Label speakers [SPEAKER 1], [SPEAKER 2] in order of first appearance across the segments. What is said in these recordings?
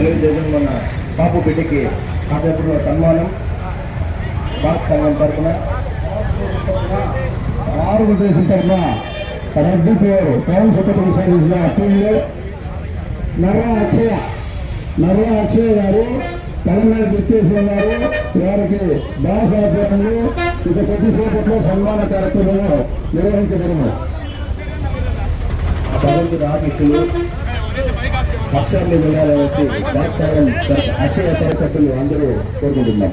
[SPEAKER 1] తెలుగుదేశం మన పాపు బిడ్డకి కాసేపట్లో సన్మానం. భారత సంఘం తరఫున ఆంధ్రప్రదేశ్ తరఫున రగ్బీ పేరు పవన్ సుఖపతి సర్వీస్లో టీంలో నర్రా అక్షయ నర్రా అక్షయ గారు తెలంగాణ గుర్తేసి ఉన్నారు. వారికి దాస ఆధ్వర్యంలో ఇక కొద్దిసేపట్లో సన్మాన కార్యక్రమం నిర్వహించబడము పదవి రామిషులు హర్షాన్ని వెళ్ళాలనేసి రాష్ట్రం అక్షయ సభ్యులు అందరూ కోరుకుంటున్నాం.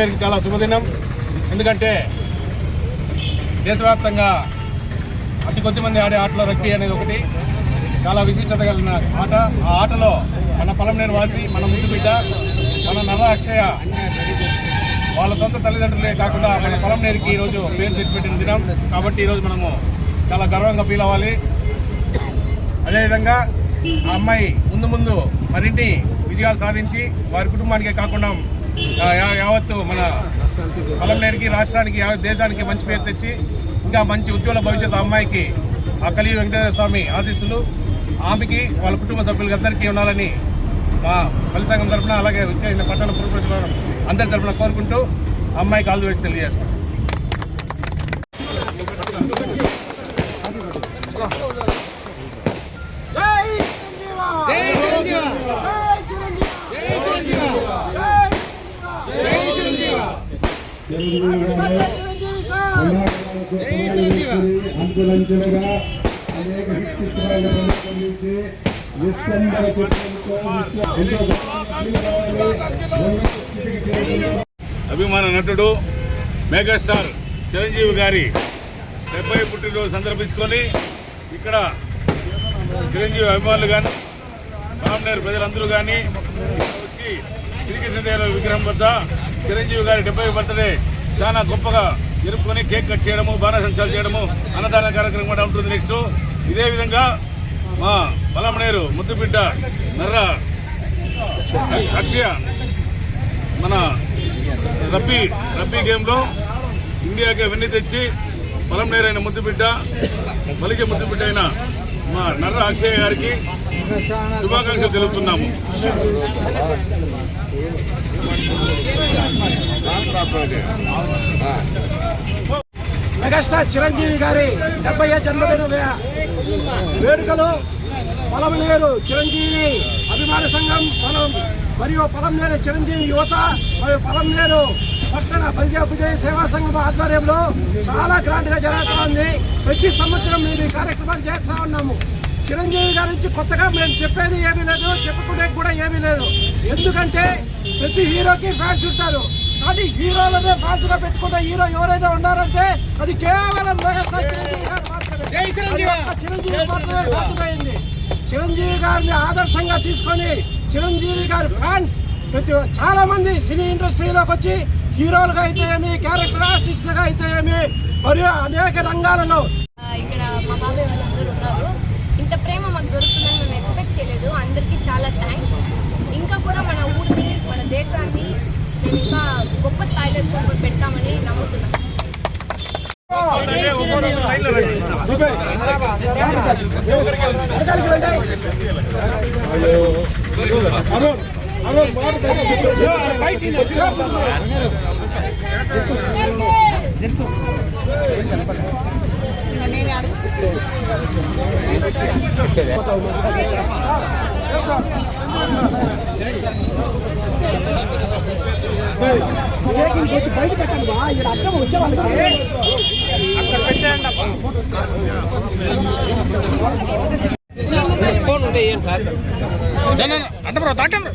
[SPEAKER 2] నేను చాలా శుభదినం. ఎందుకంటే దేశవ్యాప్తంగా అతి కొద్ది మంది ఆడే ఆటలో రగ్బీ అనేది ఒకటి. చాలా విశిష్టత కలిగిన ఆట. ఆ ఆటలో మన పొలంనేని వాసి మన ముందు బిడ్డ మన నవ అక్షయ వాళ్ళ సొంత తల్లిదండ్రులే కాకుండా మన పొలంనేరికి ఈరోజు పేరు తెచ్చిపెట్టిన దినం. కాబట్టి ఈరోజు మనము చాలా గర్వంగా ఫీల్ అవ్వాలి. అదేవిధంగా ఆ అమ్మాయి ముందు ముందు మరిన్ని విజయాలు సాధించి వారి కుటుంబానికే కాకుండా యావత్తు మన పొలంనేరికి రాష్ట్రానికి యావత్ దేశానికి మంచి పేరు తెచ్చి ఇంకా మంచి ఉజ్వల భవిష్యత్తు ఆ అమ్మాయికి ఆ కలిగి వెంకటేశ్వర స్వామి ఆశీస్సులు ఆమెకి వాళ్ళ కుటుంబ సభ్యులందరికీ ఉండాలని మా పల్లి సంఘం తరఫున అలాగే వచ్చే పట్టణ పురప్రజల అందరి తరఫున కోరుకుంటూ అమ్మాయికి ఆల్ ది వేసి తెలియజేస్తాం
[SPEAKER 1] అనేక హిట్ చిత్రాలను రూపొందించి విశ్వంబర చిత్రంతో
[SPEAKER 2] అభిమాన నటుడు మెగాస్టార్ చిరంజీవి గారి డెబ్బై పుట్టినరోజు సందర్భించుకొని ఇక్కడ చిరంజీవి అభిమానులు కానీ రామనేరు ప్రజలందరూ కానీ వచ్చి శ్రీకృష్ణదేవ విగ్రహం వద్ద చిరంజీవి గారి డెబ్బై బర్త్డే చాలా గొప్పగా జరుపుకొని కేక్ కట్ చేయడము బాణసంచాలు చేయడము అన్నదాన కార్యక్రమం కూడా ఉంటుంది నెక్స్ట్ ఇదే విధంగా మా బలమనేరు ముద్దుబిడ్డ నర్ర అక్షయ మన రబ్బీ రబ్బీ గేమ్లో ఇండియాకి వెన్ను తెచ్చి పొలం ముద్దుబిడ్డ పలికే ముద్దుబిడ్డ అయిన మా నర్ర అక్షయ్ గారికి శుభాకాంక్షలు తెలుపుతున్నాము.
[SPEAKER 3] మెగాస్టార్ చిరంజీవి గారి డెబ్బై జన్మదిన వేడుకలు పొలంనేరు చిరంజీవి అభిమాన సంఘం పొలం మరియు పొలంనేరు చిరంజీవి యువత మరియు పొలంనేరు పట్టణ పంజాబ్ సేవా సంఘం ఆధ్వర్యంలో చాలా గ్రాండ్గా జరుగుతోంది ప్రతి సంవత్సరం మేము ఈ కార్యక్రమాలు చేస్తా ఉన్నాము. చిరంజీవి గారి నుంచి కొత్తగా మేము చెప్పేది ఏమీ లేదు చెప్పుకునే కూడా ఏమీ లేదు. ఎందుకంటే ప్రతి హీరోకి ఫ్యాన్స్ ఉంటారు. కానీ హీరోలనే ఫ్యాన్స్గా పెట్టుకున్న హీరో ఎవరైనా ఉన్నారంటే అది కేవలం చిరంజీవి మాత్రమే. చిరంజీవి! మాత్రమే సాధ్యమైంది. చిరంజీవి గారిని ఆదర్శంగా తీసుకొని చిరంజీవి గారి ఫ్యాన్స్ ప్రతి చాలా మంది సినీ ఇండస్ట్రీలోకి వచ్చి హీరోలుగా అయితే ఏమి క్యారెక్టర్ ఆర్టిస్టులుగా అయితే ఏమి మరియు అనేక రంగాలలో
[SPEAKER 4] ఇక్కడ మా బాబాయ్ వాళ్ళందరూ ఉన్నారు. ఇంత ప్రేమ మాకు దొరుకుతుందని మేము ఎక్స్పెక్ట్ చేయలేదు. అందరికీ చాలా థ్యాంక్స్ ఇంకా కూడా మన ఊరిని మన దేశాన్ని మేము ఇంకా గొప్ప స్థాయిలో ఎత్తుకొని పెడతామని నమ్ముతున్నాం.
[SPEAKER 2] అంటే ఒక లైన్లో రండి.
[SPEAKER 3] వెనకాలకి రండి. అరుణ్, అరుణ్, మాట బయట పెట్టండి బా ఇక్కడ అర్థం వచ్చేవాళ్ళు
[SPEAKER 2] అంటే బ్రో దాటండి